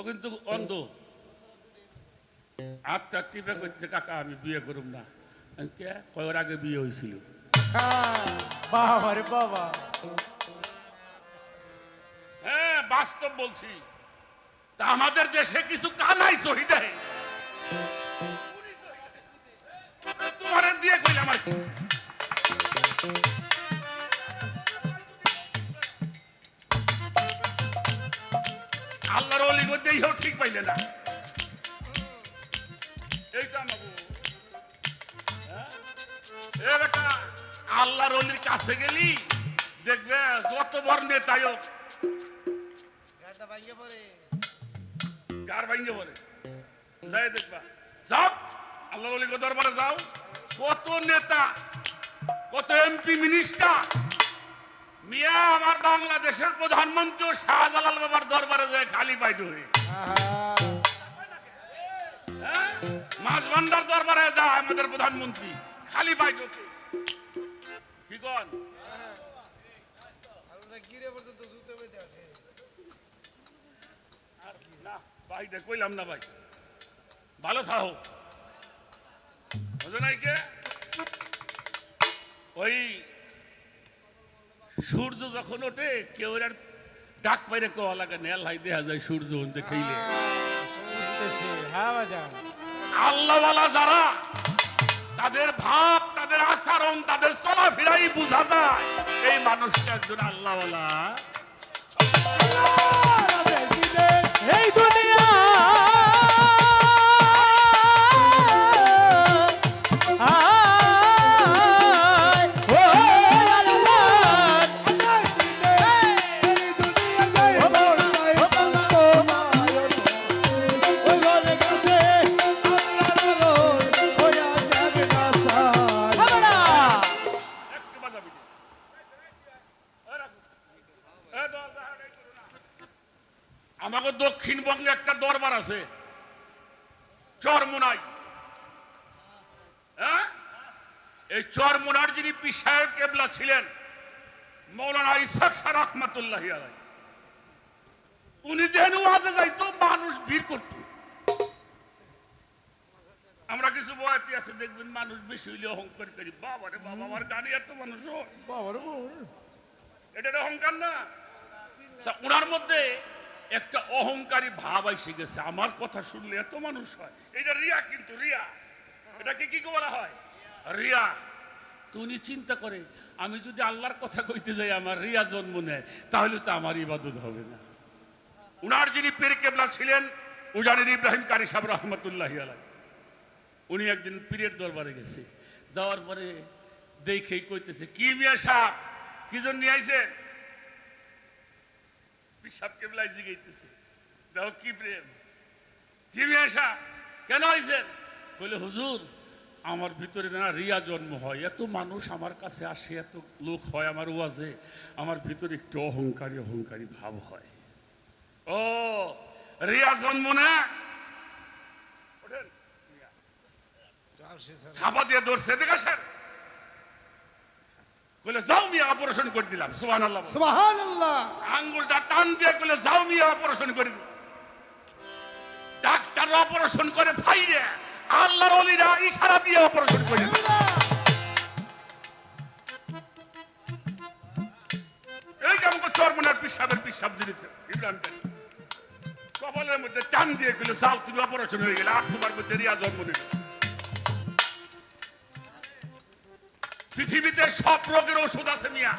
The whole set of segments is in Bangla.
ও কিন্তু অন্ধ। আটটা টিপে করতেছে কাকা আমি বিয়ে করুম না। কে? কয়ের আগে বিয়ে হয়েছিল বাবা রে বাবা। হ্যাঁ বাস্তব বলছি। তা আমাদের দেশে কিছু কানাই সহি দেয় তোমার দিয়ে কইলাম আর কি? আল্লাহর হোক ঠিক পাইলে না। এইটা হ্যাঁ? এ বেটা আল্লাহর অলির কাছে গেলি দেখবে যত বড় নেতাই হোক। ভাঙ্গে পড়ে। কার ভাঙ্গে বলে যাই দেখবা। যাও আল্লাহ অলি দরবারে যাও। কত নেতা কত এমপি মিনিস্টার মিয়া আমার বাংলাদেশের প্রধানমন্ত্রী শাহজালাল বাবার দরবারে যায় খালি হয়ে হ্যাঁ? মাছ ভান্ডার দরবারে যায় আমাদের প্রধানমন্ত্রী। খালি পাইট হতে কি কন? ভাইটা কইলাম না ভাই। ভালো থাকো। বুঝে নাই কে? ওই সূর্য যখন ওঠে কেউ আর ডাক পাইরে কোয়া লাগে নেল হাই দেয়া যায় সূর্য হতে দেখাইলে আল্লাহ হ্যাঁ আল্লাহওয়ালা যারা তাদের ভাব তাদের আচরণ তাদের চলাফেরাই বোঝা যায়। এই মানুষটা একজন আল্লাহওয়ালা। এই দুনিয়া চরমোনার যিনি পিসাহেব কেবলা ছিলেন মৌলানা ইসাক শাহ রহমাতুল্লাহ আলাই উনি যেন ওয়াজে যাইতো মানুষ ভিড় করত। আমরা কিছু বয়াতি আছে দেখবেন মানুষ বেশি হইলে অহংকার করি। বাবা রে বাবা আমার গাড়ি এত মানুষ হয় এটা অহংকার না? তা ওনার মধ্যে একটা অহংকারী ভাব এসে গেছে। আমার কথা শুনলে এত মানুষ হয়। এটা রিয়া কিন্তু রিয়া। এটাকে কি বলা হয়? রিয়া। তো উনি চিন্তা করে, আমি যদি আল্লাহর কথা কইতে যাই, আমার রিয়া জন্ম নেয়, তাহলে তো আমার ইবাদত হবে না। উনার যিনি পীর কেবলা ছিলেন, উজানির ইব্রাহিম কারি সাহেব রহমতুল্লাহ আলাই উনি একদিন পীরের দরবারে গেছে। যাওয়ার পরে দেখেই কইতেছে, কি মিয়া সাহেব, কি জন্য নিয়ে কেবলাই জিগাইতেছে, দেখো কি প্রেম, কি মিয়া সাহেব, কেন আইছেন? কইলে, হুজুর আমার ভিতরে না রিয়া জন্ম হয়। এত মানুষ আমার কাছে আসে এত লোক হয় আমার ওয়াজে আমার ভিতরে একটু অহংকারী অহংকারী ভাব হয়। ও রিয়া জন্ম না? থাপা দিয়ে ধরছে দেখে স্যার কইলে যাও মিয়া অপারেশন করে দিলাম। সুহান আল্লাহ সুবহানাল্লাহ। আঙ্গুলটা টান দিয়ে কইলে যাও মিয়া অপারেশন করে দিলাম। ডাক্তার অপারেশন করে ফাইরে। আল্লাহর অলিরা ইশারা দিয়ে অপারেশন করে। এই পিসাবের পিসাব কপালের মধ্যে টান দিয়ে যাও, তুমি অপারেশন হয়ে গেলে, আর তোমার মধ্যে রিয়া জন্ম নিল পৃথিবীতে সব রোগের ওষুধ আছে মিয়া।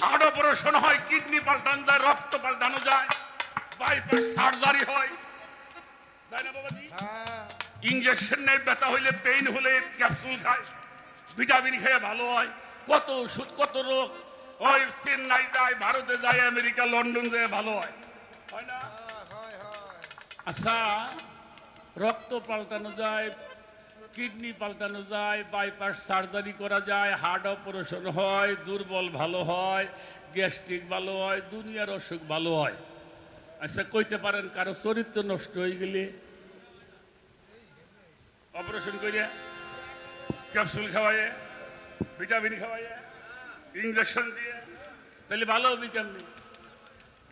হার্ট অপারেশন হয়, কিডনি পাল্টানো যায়, রক্ত পাল্টানো যায়, বাইপাস সার্জারি হয়। তাই না বাবাজি? হ্যাঁ। ইঞ্জেকশন নেয়, ব্যথা হইলে পেইন হলে ক্যাপসুল খায়। ভিটামিন খেয়ে ভালো হয়। কত ওষুধ, কত রোগ। ওই চেন্নাই যায়, ভারতে যায়, আমেরিকা, লন্ডন যায়, ভালো হয়। হয় না? আচ্ছা রক্ত পাল্টানো যায়, কিডনি পাল্টানো যায় বাইপাস সার্জারি করা যায় হার্ট অপারেশন হয়, দুর্বল ভালো হয় গ্যাস্ট্রিক ভালো হয়, দুনিয়ার অসুখ ভালো হয়। আচ্ছা কইতে পারেন কারও চরিত্র নষ্ট হয়ে গেলে? অপারেশন করিয়া ক্যাপসুল খাওয়াইয়ে, ভিটামিন খাওয়াইয়ে ইঞ্জেকশন দিয়ে, তাহলে ভালো হবে কেমনি?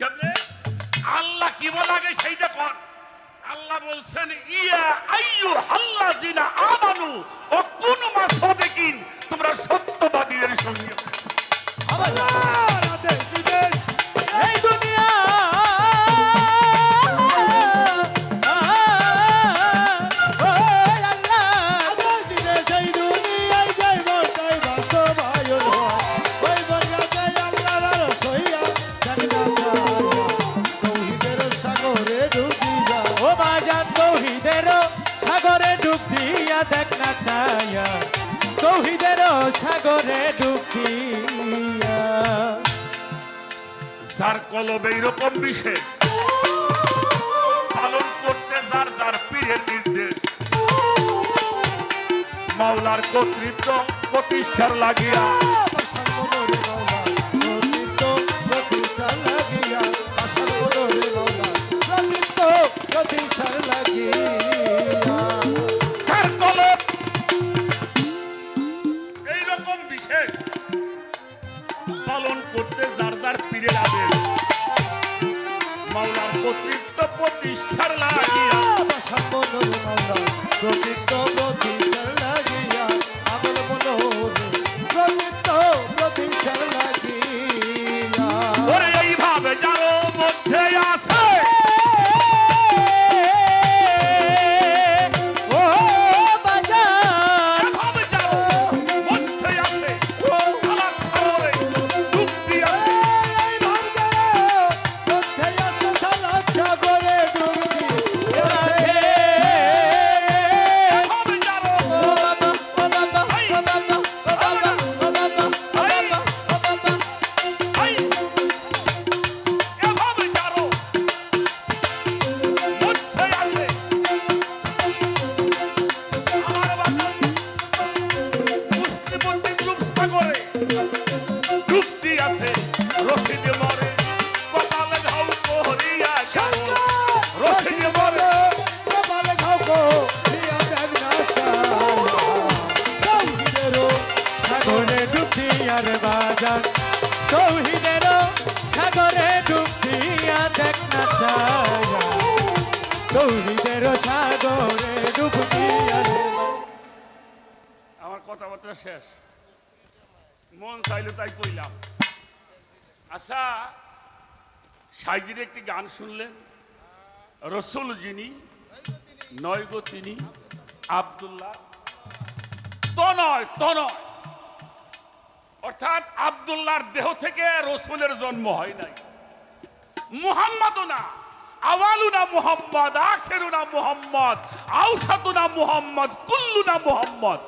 কেমনে? আল্লাহ কি বলা আগে সেইটা কর। আল্লাহ বলছেন, ইয়া আইয়ু আল্লাহ জিনা আমানু, ও কোন মাসদিকিন তোমরা সত্যবাদীদের সঙ্গে। আল্লাহ কলবে এইরকম বিশেষ পালন করতে যার যার পীরের নির্দেশ মাওলার কর্তৃত্ব প্রতিষ্ঠার লাগিয়া। পালন করতে যার যার পীরের আদেশ কর্তৃত্ব প্রতিষ্ঠার লাগিয়া। মন চাইলো তাই কইলাম। আচ্ছা সাইজির একটি গান শুনলেন? রসুল যিনি, নয় গো তিনি, আবদুল্লাহ। তো নয় তো নয়। অর্থাৎ আবদুল্লাহর দেহ থেকে রসুলের জন্ম হয় নাই। মুহাম্মাদও না আওয়ালুনা মুহাম্মদ আখেরুনা মুহাম্মদ আউসাতুনা মুহাম্মদ কুল্লুনা মুহাম্মদ।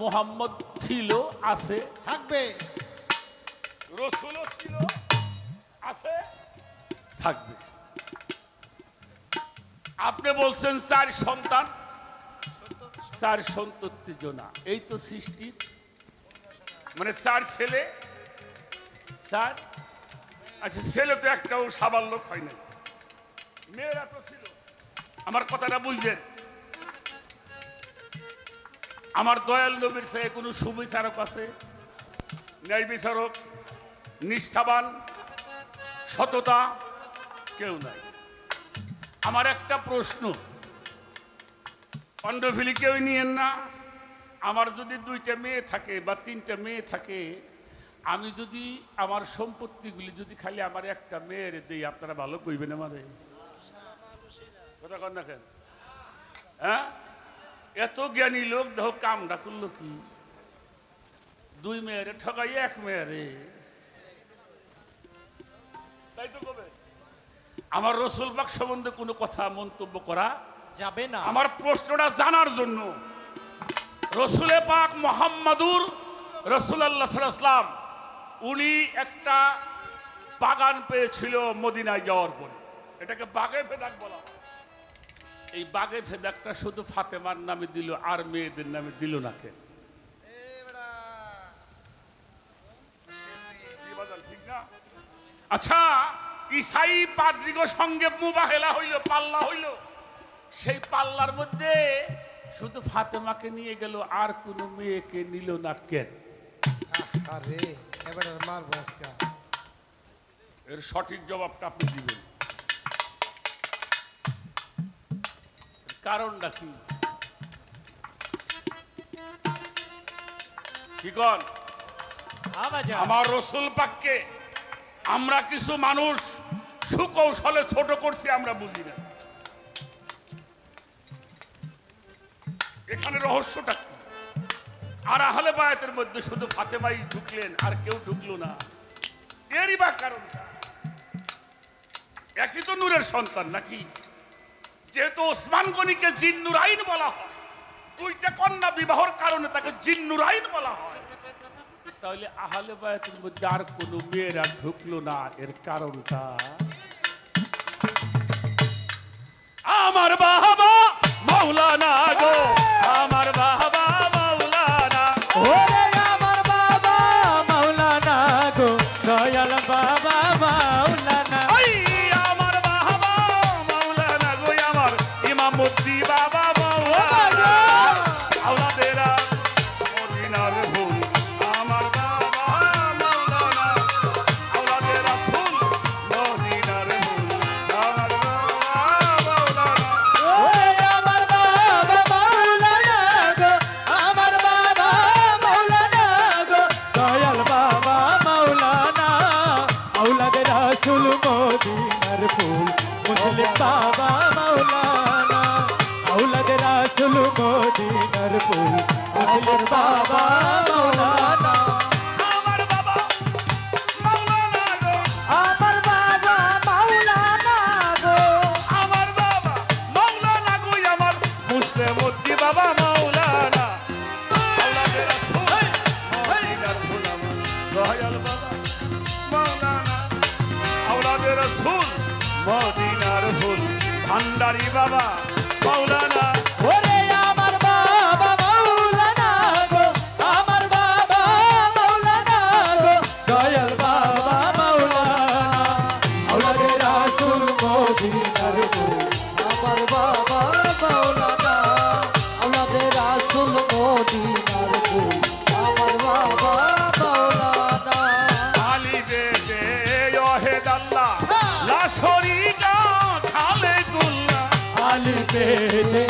মুহাম্মদ ছিল, আছে। থাকবে। রসুলও ছিল, আছে? থাকবে। আপনি বলছেন চার সন্তান? চার সন্ততি জনা। এই তো সৃষ্টি। মানে চার ছেলে, চার? আচ্ছা ছেলে তো একটাও সাবাল লোক হয় না মেয়েরা তো ছিল। আমার কথাটা বুঝছেন আমার দয়াল নবীর সে কোনো সুবিচারক আছে? ন্যায় বিচারক? নিষ্ঠাবান, সততা কেউ নাই। আমার একটা প্রশ্ন অন্ডফিলি কেউ নিয়েন না? আমার যদি দুইটা মেয়ে থাকে বা তিনটা মেয়ে থাকে, আমি যদি আমার সম্পত্তিগুলি যদি খালি আমার একটা মেয়ের দিই, আপনারা ভালো কইবেন আমারে? কথা কন হ্যাঁ? এত জ্ঞানী লোক, দেখো কামটা করল কি? দুই মেয়েরে ঠকাই এক মেয়েরে আমার রসুল বাক সম্বন্ধে কোনো কথা মন্তব্য করা যাবে না। আমার প্রশ্নটা জানার জন্য রসুলে পাক মোহাম্মদুর রসুল্লাহ সাল্লাম উনি একটা বাগান পেয়েছিল মদিনায় যাওয়ার পরে। এটাকে বাগে ফেদাক বলা এই বাগে ফেদাকটা শুধু ফাতেমার নামে দিল আর মেয়েদের নামে দিল না কেন? আচ্ছা ইসাই পাদ্রিগ সঙ্গে মুবাহেলা হইল পাল্লা হইল। সেই পাল্লার মধ্যে শুধু ফাতেমাকে নিয়ে গেল আর কোনো মেয়েকে নিল না কেন? আরে এবারে মার এর সঠিক জবাবটা আপনি দিবেন। কারণটা কি? কি কর আমার রসুল পাককে আমরা কিছু মানুষ সুকৌশলে ছোট করছি, আমরা বুঝি না। এখানে রহস্যটা আর আহলে বায়াতের মধ্যে শুধু ফাতেমাই ঢুকলেন, আর কেউ ঢুকলো না। এরই বা কারণটা? একই তো নূরের সন্তান নাকি? যেহেতু ওসমান গনিকে জিন্নুর আইন বলা হয়, দুইটা কন্যা বিবাহর কারণে তাকে জিন্নুর আইন বলা হয়। তাহলে আহলে বায়াতের মধ্যে আর কোনো মেয়েরা ঢুকলো না, এর কারণটা? আমার বাবা মৌলানা গো, আমার vamos. de